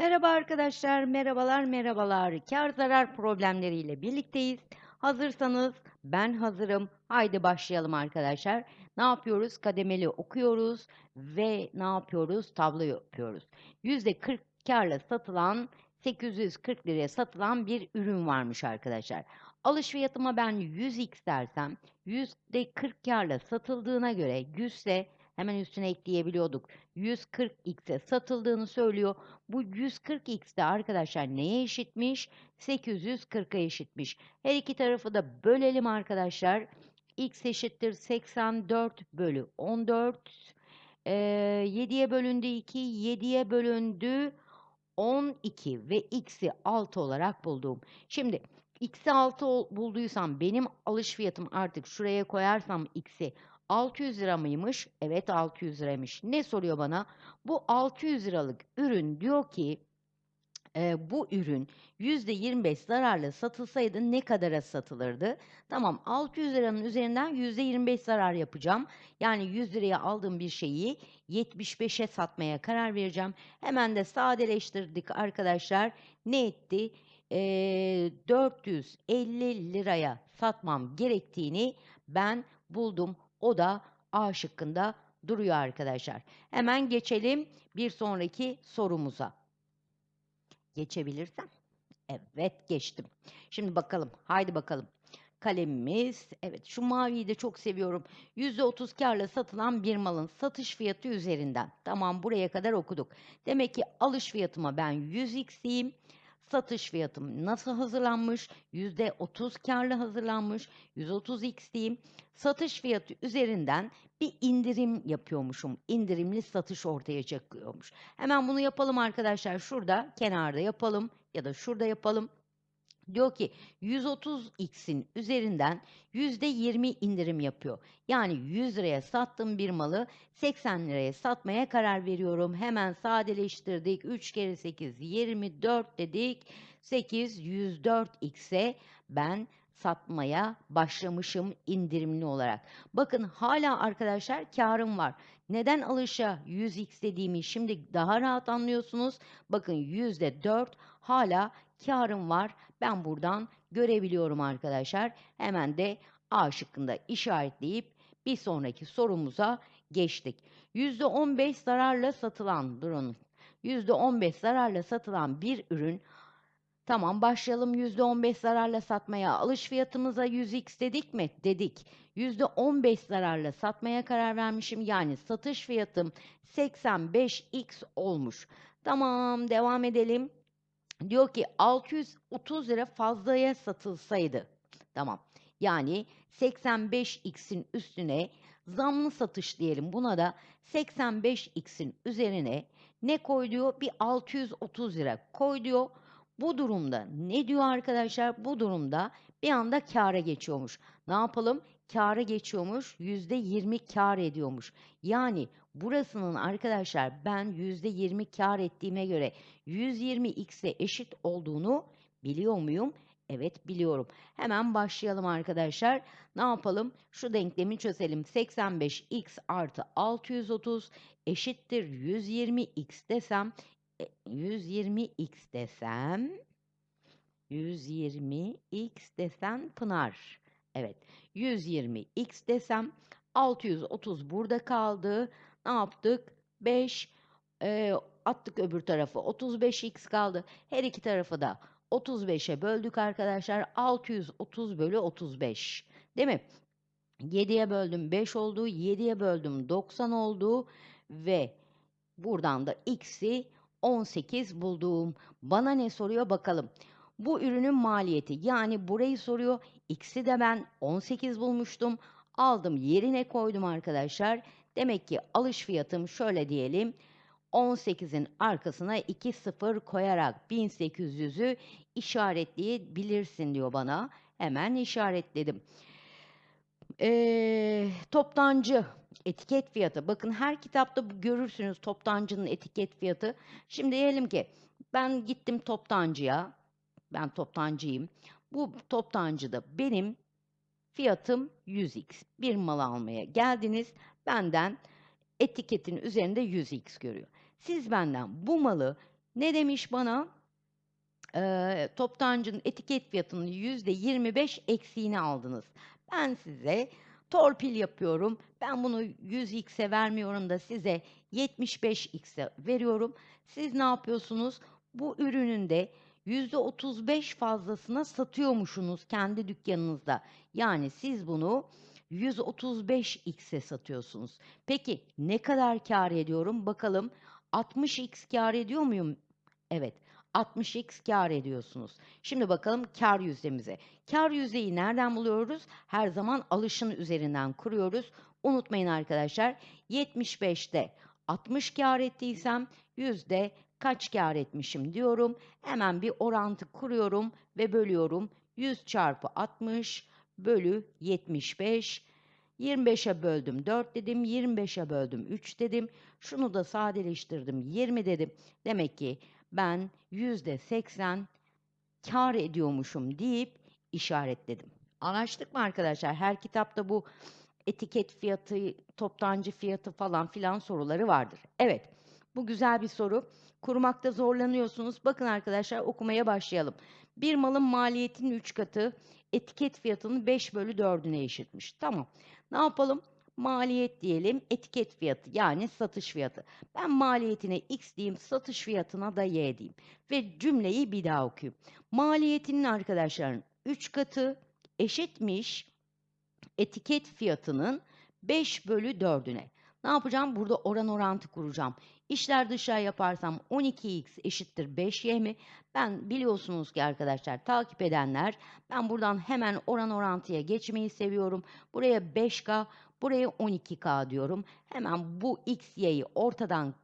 Merhaba arkadaşlar, merhabalar, merhabalar. Kâr zarar problemleriyle birlikteyiz. Hazırsanız ben hazırım. Haydi başlayalım arkadaşlar. Ne yapıyoruz? Kademeli okuyoruz ve ne yapıyoruz? Tablo yapıyoruz. %40 kârla satılan 840 liraya satılan bir ürün varmış arkadaşlar. Alış fiyatıma ben 100x dersem %40 kârla satıldığına göre 100 ise hemen üstüne ekleyebiliyorduk. 140x'e satıldığını söylüyor. Bu 140x de arkadaşlar neye eşitmiş? 840'a eşitmiş. Her iki tarafı da bölelim arkadaşlar. x eşittir 84 bölü 14. Ee, 7'ye bölündü 2, 7'ye bölündü 12 ve x'i 6 olarak buldum. Şimdi x'i 6 bulduysam benim alış fiyatım artık şuraya koyarsam x'i 600 lira mıymış? Evet 600 liraymış. Ne soruyor bana? Bu 600 liralık ürün diyor ki e, bu ürün %25 zararla satılsaydı ne kadara satılırdı? Tamam 600 liranın üzerinden %25 zarar yapacağım. Yani 100 liraya aldığım bir şeyi 75'e satmaya karar vereceğim. Hemen de sadeleştirdik arkadaşlar. Ne etti? E, 450 liraya satmam gerektiğini ben buldum. O da A şıkkında duruyor arkadaşlar. Hemen geçelim bir sonraki sorumuza. Geçebilirsem. Evet geçtim. Şimdi bakalım. Haydi bakalım. Kalemimiz. Evet şu maviyi de çok seviyorum. %30 karla satılan bir malın satış fiyatı üzerinden. Tamam buraya kadar okuduk. Demek ki alış fiyatıma ben 100x diyeyim. Satış fiyatım nasıl hazırlanmış? %30 karlı hazırlanmış. 130x diyeyim. Satış fiyatı üzerinden bir indirim yapıyormuşum. İndirimli satış ortaya çıkıyormuş. Hemen bunu yapalım arkadaşlar. Şurada kenarda yapalım ya da şurada yapalım. Diyor ki 130x'in üzerinden %20 indirim yapıyor. Yani 100 liraya sattığım bir malı 80 liraya satmaya karar veriyorum. Hemen sadeleştirdik. 3 kere 8 24 dedik. 8 104x'e ben satmaya başlamışım indirimli olarak. Bakın hala arkadaşlar karım var. Neden alışa 100x dediğimi şimdi daha rahat anlıyorsunuz. Bakın %4 hala karım var. Ben buradan görebiliyorum arkadaşlar. Hemen de A şıkkında işaretleyip bir sonraki sorumuza geçtik. %15 zararla satılan durun. %15 zararla satılan bir ürün Tamam başlayalım %15 zararla satmaya. Alış fiyatımıza 100x dedik mi? Dedik. %15 zararla satmaya karar vermişim. Yani satış fiyatım 85x olmuş. Tamam devam edelim. Diyor ki 630 lira fazlaya satılsaydı. Tamam. Yani 85x'in üstüne zamlı satış diyelim. Buna da 85x'in üzerine ne koy diyor? Bir 630 lira koy diyor. Bu durumda ne diyor arkadaşlar? Bu durumda bir anda kâra geçiyormuş. Ne yapalım? Kâra geçiyormuş. %20 kâr ediyormuş. Yani burasının arkadaşlar ben %20 kâr ettiğime göre 120x ile eşit olduğunu biliyor muyum? Evet biliyorum. Hemen başlayalım arkadaşlar. Ne yapalım? Şu denklemi çözelim. 85x artı 630 eşittir 120x desem 120x desem 120x desem Pınar. Evet. 120x desem 630 burada kaldı. Ne yaptık? 5 e, attık öbür tarafı. 35x kaldı. Her iki tarafı da 35'e böldük arkadaşlar. 630 bölü 35. Değil mi? 7'ye böldüm 5 oldu. 7'ye böldüm 90 oldu. Ve buradan da x'i 18 buldum. Bana ne soruyor bakalım. Bu ürünün maliyeti yani burayı soruyor. X'i de ben 18 bulmuştum. Aldım yerine koydum arkadaşlar. Demek ki alış fiyatım şöyle diyelim. 18'in arkasına 2 sıfır koyarak 1800'ü işaretleyebilirsin diyor bana. Hemen işaretledim. Ee, toptancı etiket fiyatı. Bakın her kitapta görürsünüz toptancının etiket fiyatı. Şimdi diyelim ki ben gittim toptancıya. Ben toptancıyım. Bu toptancıda benim fiyatım 100x. Bir mal almaya geldiniz. Benden etiketin üzerinde 100x görüyor. Siz benden bu malı Ne demiş bana? Eee, toptancının etiket fiyatının %25 eksiğini aldınız. Ben size torpil yapıyorum. Ben bunu 100x'e vermiyorum da size 75x'e veriyorum. Siz ne yapıyorsunuz? Bu ürünün de %35 fazlasına satıyormuşsunuz kendi dükkanınızda. Yani siz bunu 135x'e satıyorsunuz. Peki ne kadar kâr ediyorum? Bakalım 60x kâr ediyor muyum? Evet. 60x kâr ediyorsunuz. Şimdi bakalım kâr yüzdemize. Kâr yüzdeyi nereden buluyoruz? Her zaman alışın üzerinden kuruyoruz. Unutmayın arkadaşlar 75'te 60 kâr ettiysem yüzde kaç kâr etmişim diyorum. Hemen bir orantı kuruyorum ve bölüyorum. 100 çarpı 60 bölü 75. 25'e böldüm 4 dedim. 25'e böldüm 3 dedim. Şunu da sadeleştirdim 20 dedim. Demek ki ben yüzde seksen kar ediyormuşum deyip işaretledim. Anlaştık mı arkadaşlar? Her kitapta bu etiket fiyatı, toptancı fiyatı falan filan soruları vardır. Evet, bu güzel bir soru. Kurmakta zorlanıyorsunuz. Bakın arkadaşlar okumaya başlayalım. Bir malın maliyetinin 3 katı etiket fiyatının 5 bölü 4'üne eşitmiş. Tamam. Ne yapalım? maliyet diyelim, etiket fiyatı yani satış fiyatı. Ben maliyetine x diyeyim, satış fiyatına da y diyeyim. Ve cümleyi bir daha okuyayım. Maliyetinin arkadaşların 3 katı eşitmiş etiket fiyatının 5 bölü 4'üne. Ne yapacağım? Burada oran orantı kuracağım. İşler dışarı yaparsam 12x eşittir 5y mi? Ben biliyorsunuz ki arkadaşlar takip edenler ben buradan hemen oran orantıya geçmeyi seviyorum. Buraya 5k, Buraya 12K diyorum. Hemen bu X, Y'yi ortadan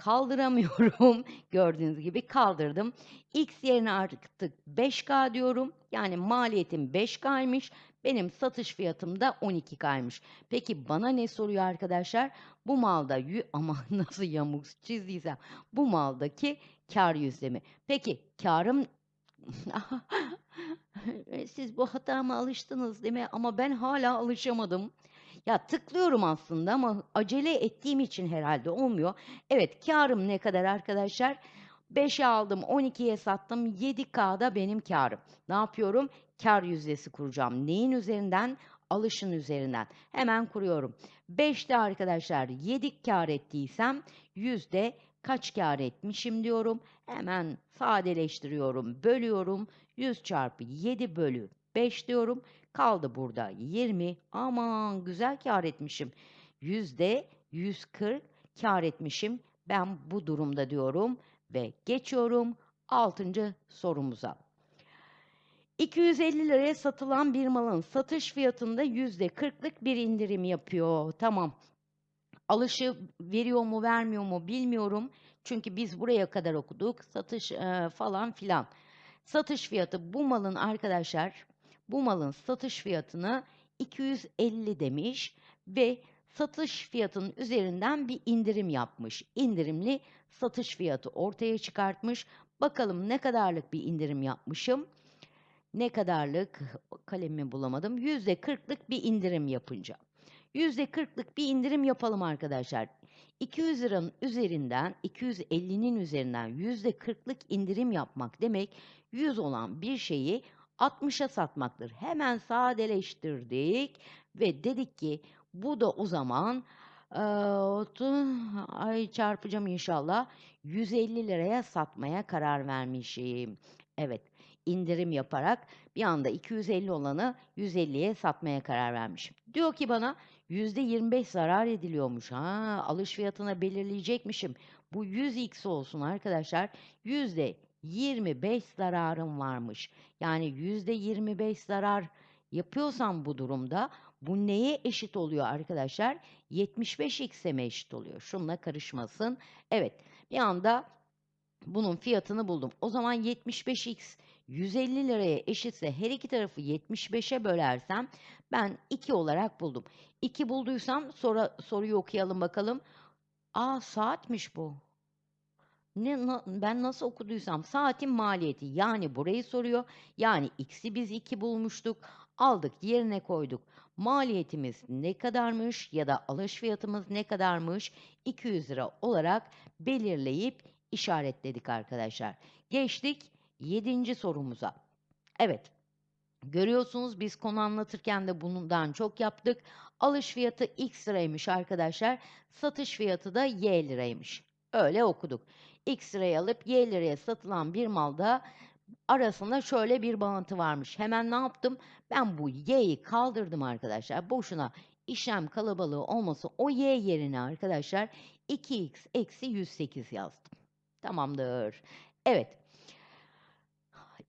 kaldıramıyorum. Gördüğünüz gibi kaldırdım. X yerine artık 5K diyorum. Yani maliyetim 5K'ymış. Benim satış fiyatım da 12K'ymış. Peki bana ne soruyor arkadaşlar? Bu malda ama nasıl yamuk çizdiysem bu maldaki kar yüzdemi. Peki karım siz bu hatama alıştınız değil mi? Ama ben hala alışamadım. Ya tıklıyorum aslında ama acele ettiğim için herhalde olmuyor. Evet karım ne kadar arkadaşlar? 5'e aldım 12'ye sattım 7K'da benim karım. Ne yapıyorum? Kar yüzdesi kuracağım. Neyin üzerinden? Alışın üzerinden. Hemen kuruyorum. 5'te arkadaşlar 7 kar ettiysem yüzde kaç kar etmişim diyorum. Hemen sadeleştiriyorum, bölüyorum. 100 çarpı 7 bölü 5 diyorum. Kaldı burada 20. Aman güzel kar etmişim. Yüzde 140 kar etmişim. Ben bu durumda diyorum ve geçiyorum 6. sorumuza. 250 liraya satılan bir malın satış fiyatında yüzde 40'lık bir indirim yapıyor. Tamam. Alışı veriyor mu vermiyor mu bilmiyorum. Çünkü biz buraya kadar okuduk. Satış e, falan filan. Satış fiyatı bu malın arkadaşlar bu malın satış fiyatını 250 demiş ve satış fiyatının üzerinden bir indirim yapmış. İndirimli satış fiyatı ortaya çıkartmış. Bakalım ne kadarlık bir indirim yapmışım. Ne kadarlık kalemimi bulamadım. %40'lık bir indirim yapınca. %40'lık bir indirim yapalım arkadaşlar. 200 liranın üzerinden 250'nin üzerinden %40'lık indirim yapmak demek 100 olan bir şeyi 60'a satmaktır. Hemen sadeleştirdik ve dedik ki bu da o zaman e, ay çarpacağım inşallah 150 liraya satmaya karar vermişim. Evet indirim yaparak bir anda 250 olanı 150'ye satmaya karar vermişim. Diyor ki bana %25 zarar ediliyormuş. Ha, alış fiyatına belirleyecekmişim. Bu 100x olsun arkadaşlar. Yüzde 25 zararım varmış. Yani yüzde 25 zarar yapıyorsam bu durumda bu neye eşit oluyor arkadaşlar? 75x'e mi eşit oluyor? Şununla karışmasın. Evet bir anda bunun fiyatını buldum. O zaman 75x 150 liraya eşitse her iki tarafı 75'e bölersem ben 2 olarak buldum. 2 bulduysam sonra soruyu okuyalım bakalım. Aa saatmiş bu. Ne, na, ben nasıl okuduysam saatin maliyeti yani burayı soruyor. Yani x'i biz 2 bulmuştuk. Aldık yerine koyduk. Maliyetimiz ne kadarmış ya da alış fiyatımız ne kadarmış 200 lira olarak belirleyip işaretledik arkadaşlar. Geçtik 7. sorumuza. Evet. Görüyorsunuz biz konu anlatırken de bundan çok yaptık. Alış fiyatı X liraymış arkadaşlar. Satış fiyatı da Y liraymış. Öyle okuduk. X liraya alıp Y liraya satılan bir malda arasında şöyle bir bağıntı varmış. Hemen ne yaptım? Ben bu Y'yi kaldırdım arkadaşlar. Boşuna işlem kalabalığı olması o Y yerine arkadaşlar 2X eksi 108 yazdım. Tamamdır. Evet.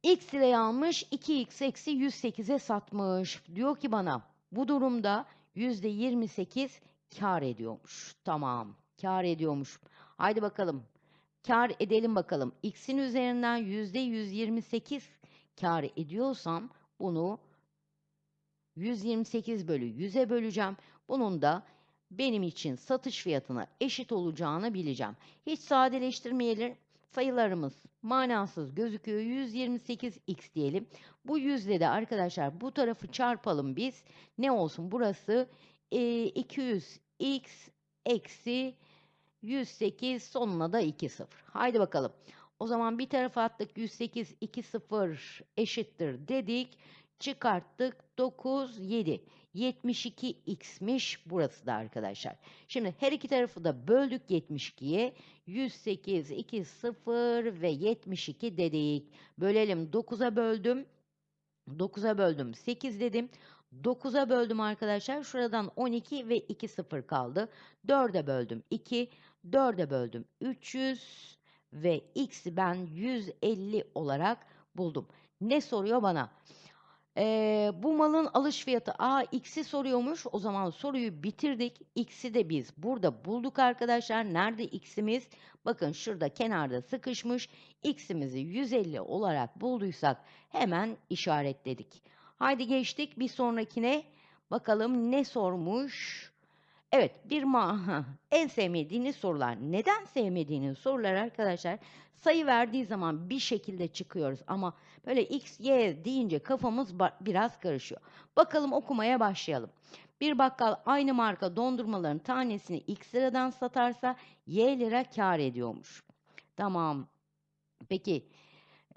X liraya almış 2X eksi 108'e satmış. Diyor ki bana bu durumda %28 kar ediyormuş. Tamam. Kar ediyormuş. Haydi bakalım. Kar edelim bakalım. X'in üzerinden %128 kar ediyorsam bunu 128 bölü 100'e böleceğim. Bunun da benim için satış fiyatına eşit olacağını bileceğim. Hiç sadeleştirmeyelim. Sayılarımız manasız gözüküyor. 128x diyelim. Bu yüzle de arkadaşlar bu tarafı çarpalım biz. Ne olsun burası? E, 200x eksi 108 sonuna da 2 sıfır. Haydi bakalım. O zaman bir tarafa attık 108 2 sıfır eşittir dedik. Çıkarttık 9 7. 72x'miş burası da arkadaşlar. Şimdi her iki tarafı da böldük 72'ye. 108 2 0 ve 72 dedik. Bölelim 9'a böldüm. 9'a böldüm 8 dedim. 9'a böldüm arkadaşlar. Şuradan 12 ve 2 0 kaldı. 4'e böldüm 2. 4'e böldüm 300 ve x'i ben 150 olarak buldum. Ne soruyor bana? Ee, bu malın alış fiyatı a x'i soruyormuş. O zaman soruyu bitirdik. X'i de biz burada bulduk arkadaşlar. Nerede x'imiz? Bakın şurada kenarda sıkışmış. X'imizi 150 olarak bulduysak hemen işaretledik. Haydi geçtik bir sonrakine. Bakalım ne sormuş? Evet, bir ma en sevmediğiniz sorular. Neden sevmediğiniz sorular arkadaşlar? Sayı verdiği zaman bir şekilde çıkıyoruz ama böyle x, y deyince kafamız biraz karışıyor. Bakalım okumaya başlayalım. Bir bakkal aynı marka dondurmaların tanesini x liradan satarsa y lira kar ediyormuş. Tamam. Peki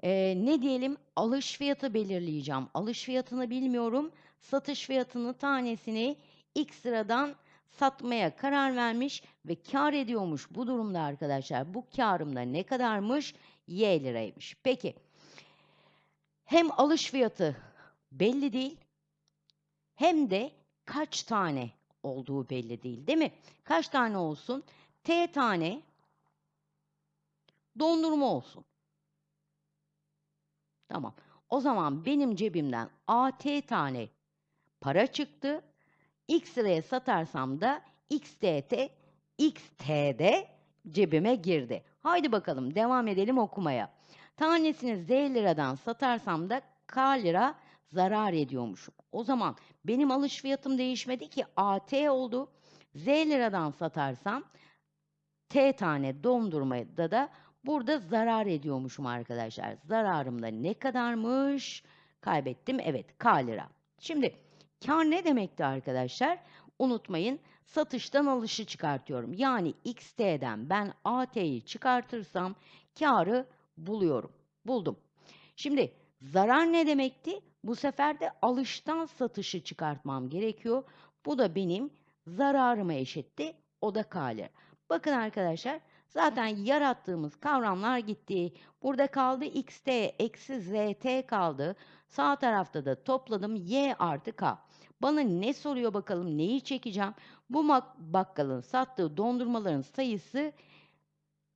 ee, ne diyelim? Alış fiyatı belirleyeceğim. Alış fiyatını bilmiyorum. Satış fiyatını tanesini x liradan satmaya karar vermiş ve kar ediyormuş. Bu durumda arkadaşlar bu karım da ne kadarmış? Y liraymış. Peki hem alış fiyatı belli değil hem de kaç tane olduğu belli değil değil mi? Kaç tane olsun? T tane dondurma olsun. Tamam. O zaman benim cebimden AT tane para çıktı X liraya satarsam da XTT, XT'de cebime girdi. Haydi bakalım devam edelim okumaya. Tanesini Z liradan satarsam da K lira zarar ediyormuşum. O zaman benim alış fiyatım değişmedi ki AT oldu. Z liradan satarsam T tane dondurmada da burada zarar ediyormuşum arkadaşlar. Zararım da ne kadarmış? Kaybettim. Evet K lira. Şimdi Kar ne demekti arkadaşlar? Unutmayın satıştan alışı çıkartıyorum. Yani XT'den ben AT'yi çıkartırsam karı buluyorum. Buldum. Şimdi zarar ne demekti? Bu sefer de alıştan satışı çıkartmam gerekiyor. Bu da benim zararıma eşitti. O da kâr. Bakın arkadaşlar zaten yarattığımız kavramlar gitti. Burada kaldı xt eksi zt kaldı. Sağ tarafta da topladım y artı k. Bana ne soruyor bakalım neyi çekeceğim? Bu bakkalın sattığı dondurmaların sayısı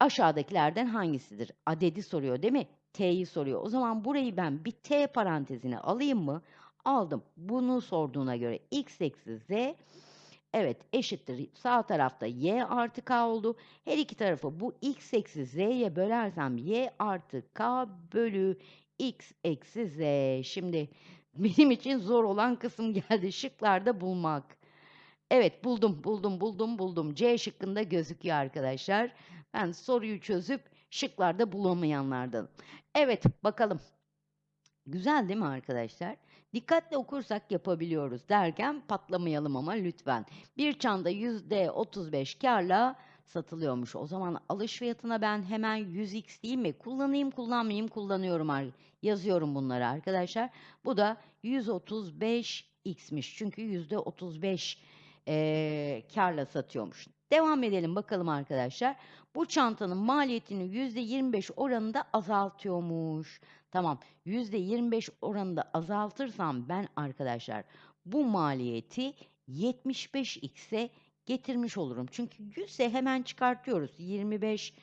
aşağıdakilerden hangisidir? Adedi soruyor değil mi? T'yi soruyor. O zaman burayı ben bir T parantezine alayım mı? Aldım. Bunu sorduğuna göre x eksi z Evet eşittir. Sağ tarafta y artı k oldu. Her iki tarafı bu x eksi z'ye bölersem y artı k bölü x eksi z. Şimdi benim için zor olan kısım geldi. Şıklarda bulmak. Evet buldum buldum buldum buldum. C şıkkında gözüküyor arkadaşlar. Ben soruyu çözüp şıklarda bulamayanlardan. Evet bakalım. Güzel değil mi arkadaşlar? Dikkatli okursak yapabiliyoruz derken patlamayalım ama lütfen. Bir çanda %35 karla satılıyormuş. O zaman alış fiyatına ben hemen 100x değil mi? Kullanayım kullanmayayım kullanıyorum. Yazıyorum bunları arkadaşlar. Bu da 135x'miş. Çünkü %35 eee karla satıyormuş. Devam edelim bakalım arkadaşlar. Bu çantanın maliyetini %25 oranında azaltıyormuş. Tamam. %25 oranında azaltırsam ben arkadaşlar bu maliyeti 75x'e getirmiş olurum. Çünkü 100'e hemen çıkartıyoruz. 25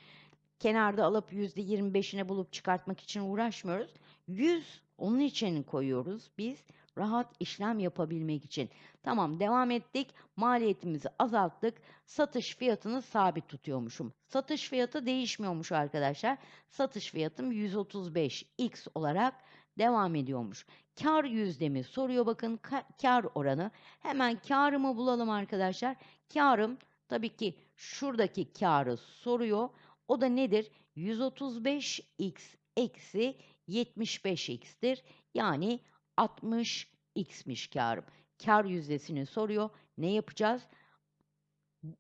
kenarda alıp %25'ine bulup çıkartmak için uğraşmıyoruz. 100 onun için koyuyoruz biz rahat işlem yapabilmek için. Tamam devam ettik. Maliyetimizi azalttık. Satış fiyatını sabit tutuyormuşum. Satış fiyatı değişmiyormuş arkadaşlar. Satış fiyatım 135x olarak devam ediyormuş. Kar yüzdemi soruyor bakın ka- kar oranı. Hemen karımı bulalım arkadaşlar. Karım tabii ki şuradaki karı soruyor. O da nedir? 135x eksi 75x'tir. Yani 60x'miş karım. Kar yüzdesini soruyor. Ne yapacağız?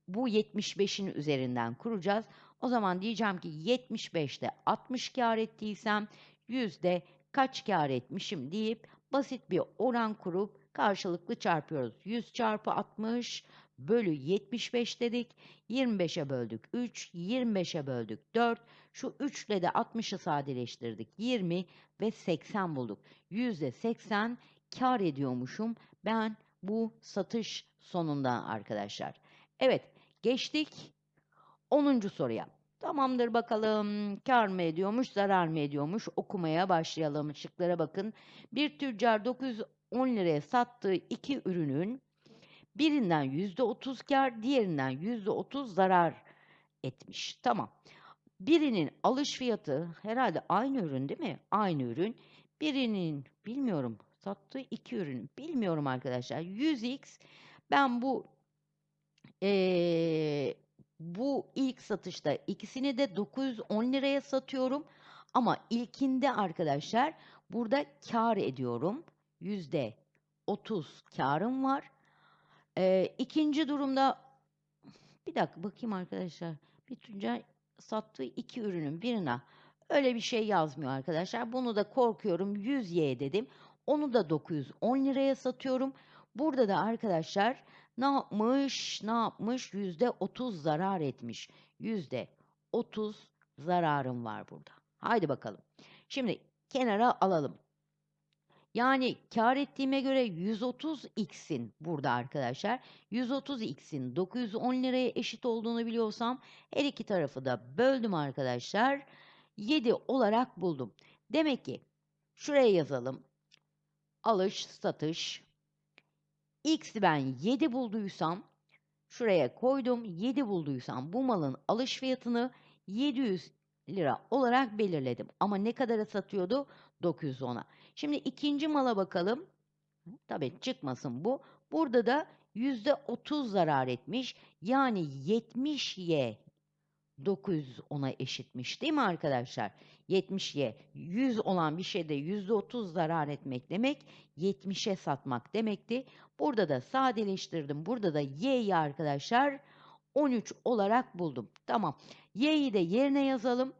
Bu 75'in üzerinden kuracağız. O zaman diyeceğim ki 75'te 60 kar ettiysem yüzde kaç kar etmişim deyip basit bir oran kurup karşılıklı çarpıyoruz. 100 çarpı 60 bölü 75 dedik. 25'e böldük 3, 25'e böldük 4. Şu 3 ile de 60'ı sadeleştirdik. 20 ve 80 bulduk. Yüzde 80 kar ediyormuşum ben bu satış sonunda arkadaşlar. Evet geçtik 10. soruya. Tamamdır bakalım kar mı ediyormuş zarar mı ediyormuş okumaya başlayalım. Şıklara bakın. Bir tüccar 910 liraya sattığı iki ürünün birinden %30 kar diğerinden %30 zarar etmiş. Tamam. Birinin alış fiyatı herhalde aynı ürün değil mi? Aynı ürün. Birinin bilmiyorum sattığı iki ürün bilmiyorum arkadaşlar. 100x ben bu eee, bu ilk satışta ikisini de 910 liraya satıyorum. Ama ilkinde arkadaşlar burada kar ediyorum. Yüzde 30 karım var. Eee ikinci durumda bir dakika bakayım arkadaşlar. Bir tüccar sattığı iki ürünün birine öyle bir şey yazmıyor arkadaşlar. Bunu da korkuyorum 100Y dedim. Onu da 910 liraya satıyorum. Burada da arkadaşlar ne yapmış? Ne yapmış? Yüzde 30 zarar etmiş. Yüzde 30 zararım var burada. Haydi bakalım. Şimdi kenara alalım. Yani kar ettiğime göre 130x'in burada arkadaşlar 130x'in 910 liraya eşit olduğunu biliyorsam her iki tarafı da böldüm arkadaşlar. 7 olarak buldum. Demek ki şuraya yazalım. Alış, satış. X'i ben 7 bulduysam şuraya koydum. 7 bulduysam bu malın alış fiyatını 700 lira olarak belirledim. Ama ne kadara satıyordu? 910'a. Şimdi ikinci mala bakalım. Tabii çıkmasın bu. Burada da %30 zarar etmiş. Yani 70Y 910'a eşitmiş değil mi arkadaşlar? 70Y 100 olan bir şeyde %30 zarar etmek demek 70'e satmak demekti. Burada da sadeleştirdim. Burada da Y'yi arkadaşlar 13 olarak buldum. Tamam. Y'yi de yerine yazalım.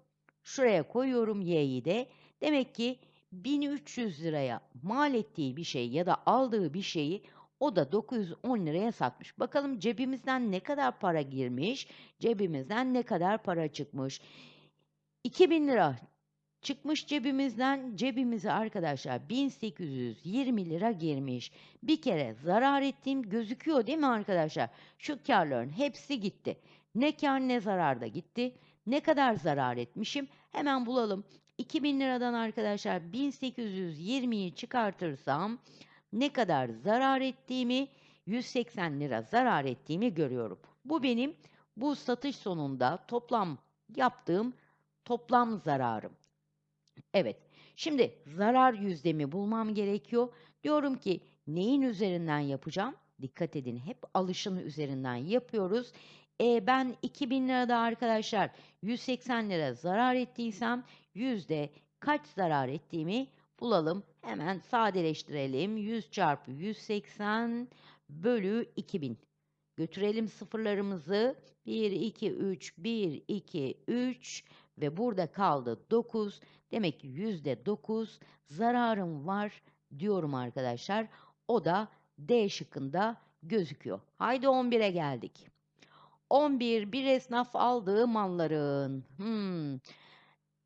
Şuraya koyuyorum Y'yi de. Demek ki 1300 liraya mal ettiği bir şey ya da aldığı bir şeyi o da 910 liraya satmış. Bakalım cebimizden ne kadar para girmiş, cebimizden ne kadar para çıkmış. 2000 lira çıkmış cebimizden, cebimize arkadaşlar 1820 lira girmiş. Bir kere zarar ettiğim gözüküyor değil mi arkadaşlar? Şu karların hepsi gitti. Ne kar ne zarar da gitti. Ne kadar zarar etmişim? Hemen bulalım. 2000 liradan arkadaşlar 1820'yi çıkartırsam ne kadar zarar ettiğimi 180 lira zarar ettiğimi görüyorum. Bu benim bu satış sonunda toplam yaptığım toplam zararım. Evet. Şimdi zarar yüzdemi bulmam gerekiyor. Diyorum ki neyin üzerinden yapacağım? Dikkat edin hep alışın üzerinden yapıyoruz. E, ben 2000 lirada arkadaşlar 180 lira zarar ettiysem yüzde kaç zarar ettiğimi bulalım. Hemen sadeleştirelim. 100 çarpı 180 bölü 2000. Götürelim sıfırlarımızı. 1, 2, 3, 1, 2, 3 ve burada kaldı 9. Demek ki yüzde 9 zararım var diyorum arkadaşlar. O da D şıkkında gözüküyor. Haydi 11'e geldik. 11 bir esnaf aldığı malların hmm,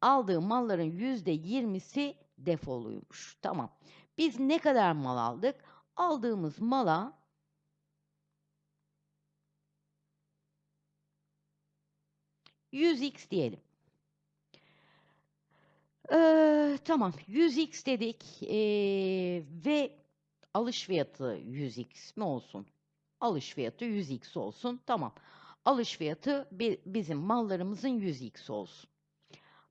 aldığı malların yüzde 20'si defoluymuş. Tamam. Biz ne kadar mal aldık? Aldığımız mala %100x diyelim. Ee, tamam 100x dedik ee, ve alış fiyatı 100x mi olsun? Alış fiyatı 100x olsun. Tamam. Alış fiyatı bi- bizim mallarımızın 100x olsun.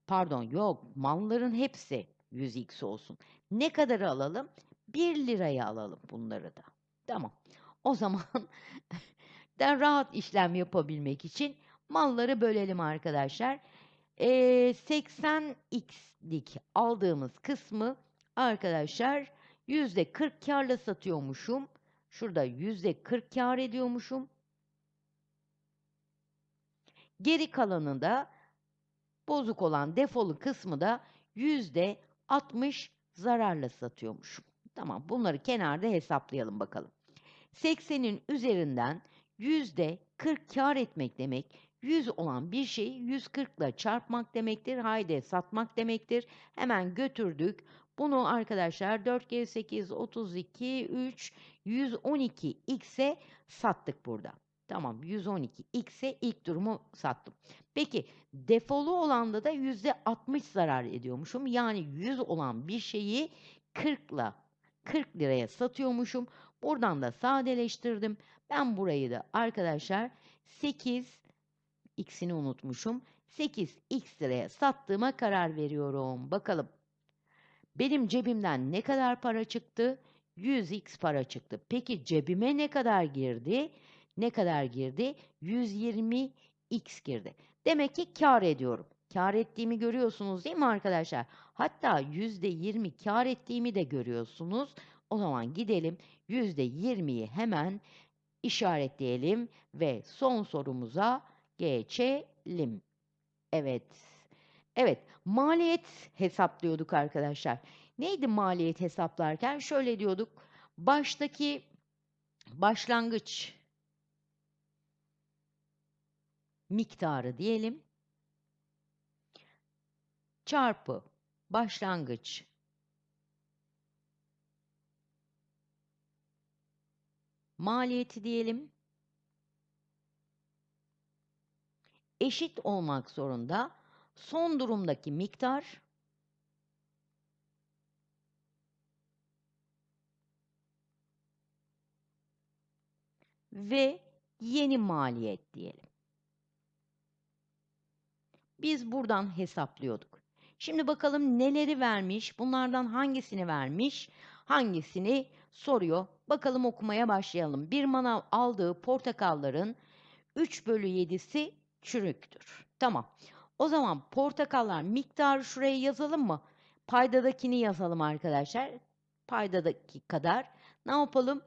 Pardon yok malların hepsi 100x olsun. Ne kadar alalım? 1 liraya alalım bunları da. Tamam. O zaman den rahat işlem yapabilmek için malları bölelim arkadaşlar. Ee, 80x'lik aldığımız kısmı arkadaşlar %40 karla satıyormuşum. Şurada %40 kar ediyormuşum. Geri kalanında bozuk olan defolu kısmı da %60 zararla satıyormuşum. Tamam bunları kenarda hesaplayalım bakalım. 80'in üzerinden %40 kar etmek demek 100 olan bir şeyi 140 ile çarpmak demektir. Haydi satmak demektir. Hemen götürdük. Bunu arkadaşlar 4 kere 8 32 3 112 x'e sattık burada. Tamam 112 x'e ilk durumu sattım. Peki defolu olanda da %60 zarar ediyormuşum. Yani 100 olan bir şeyi 40 ile 40 liraya satıyormuşum. Buradan da sadeleştirdim. Ben burayı da arkadaşlar 8 x'ini unutmuşum. 8 x liraya sattığıma karar veriyorum. Bakalım. Benim cebimden ne kadar para çıktı? 100x para çıktı. Peki cebime ne kadar girdi? Ne kadar girdi? 120x girdi. Demek ki kar ediyorum. Kar ettiğimi görüyorsunuz değil mi arkadaşlar? Hatta %20 kar ettiğimi de görüyorsunuz. O zaman gidelim %20'yi hemen işaretleyelim ve son sorumuza geçelim. Evet. Evet, maliyet hesaplıyorduk arkadaşlar. Neydi maliyet hesaplarken? Şöyle diyorduk. Baştaki başlangıç miktarı diyelim. Çarpı başlangıç maliyeti diyelim. Eşit olmak zorunda. Son durumdaki miktar ve yeni maliyet diyelim. Biz buradan hesaplıyorduk. Şimdi bakalım neleri vermiş, bunlardan hangisini vermiş, hangisini soruyor. Bakalım okumaya başlayalım. Bir manav aldığı portakalların 3 bölü 7'si çürüktür. Tamam. O zaman portakallar miktarı şuraya yazalım mı? Paydadakini yazalım arkadaşlar. Paydadaki kadar. Ne yapalım?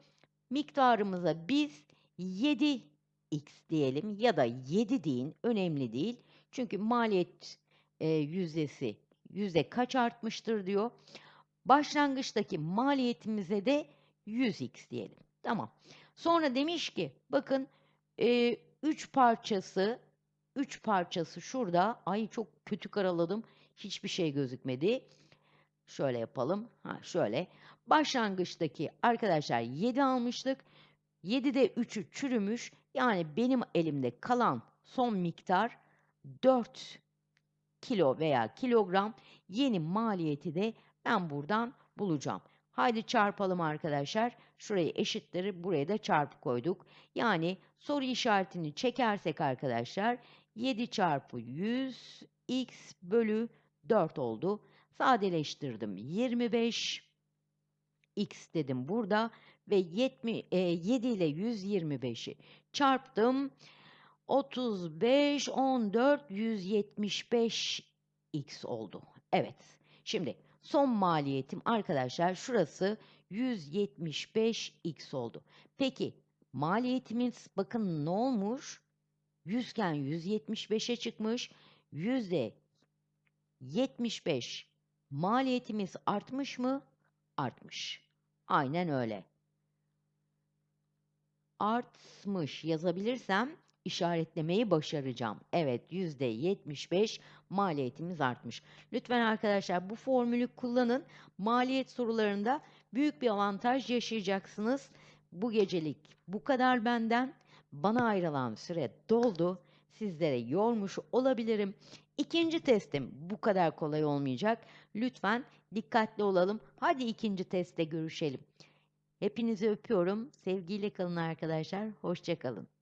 Miktarımıza biz 7x diyelim ya da 7 deyin. Önemli değil. Çünkü maliyet e, yüzdesi yüzde kaç artmıştır diyor. Başlangıçtaki maliyetimize de 100x diyelim. Tamam. Sonra demiş ki bakın 3 e, parçası 3 parçası şurada. Ay çok kötü karaladım. Hiçbir şey gözükmedi. Şöyle yapalım. Ha şöyle. Başlangıçtaki arkadaşlar 7 almıştık. 7'de 3'ü çürümüş. Yani benim elimde kalan son miktar 4 kilo veya kilogram. Yeni maliyeti de ben buradan bulacağım. Haydi çarpalım arkadaşlar. Şurayı eşitleri buraya da çarpı koyduk. Yani soru işaretini çekersek arkadaşlar 7 çarpı 100 x bölü 4 oldu. Sadeleştirdim. 25 x dedim burada ve 70, e, 7 ile 125'i çarptım. 35, 14, 175 x oldu. Evet. Şimdi son maliyetim arkadaşlar şurası 175 x oldu. Peki Maliyetimiz bakın ne olmuş? 100 iken 175'e çıkmış. Yüzde 75 maliyetimiz artmış mı? Artmış. Aynen öyle. Artmış yazabilirsem işaretlemeyi başaracağım. Evet yüzde 75 maliyetimiz artmış. Lütfen arkadaşlar bu formülü kullanın. Maliyet sorularında büyük bir avantaj yaşayacaksınız. Bu gecelik bu kadar benden. Bana ayrılan süre doldu. Sizlere yormuş olabilirim. İkinci testim bu kadar kolay olmayacak. Lütfen dikkatli olalım. Hadi ikinci testte görüşelim. Hepinizi öpüyorum. Sevgiyle kalın arkadaşlar. Hoşça kalın.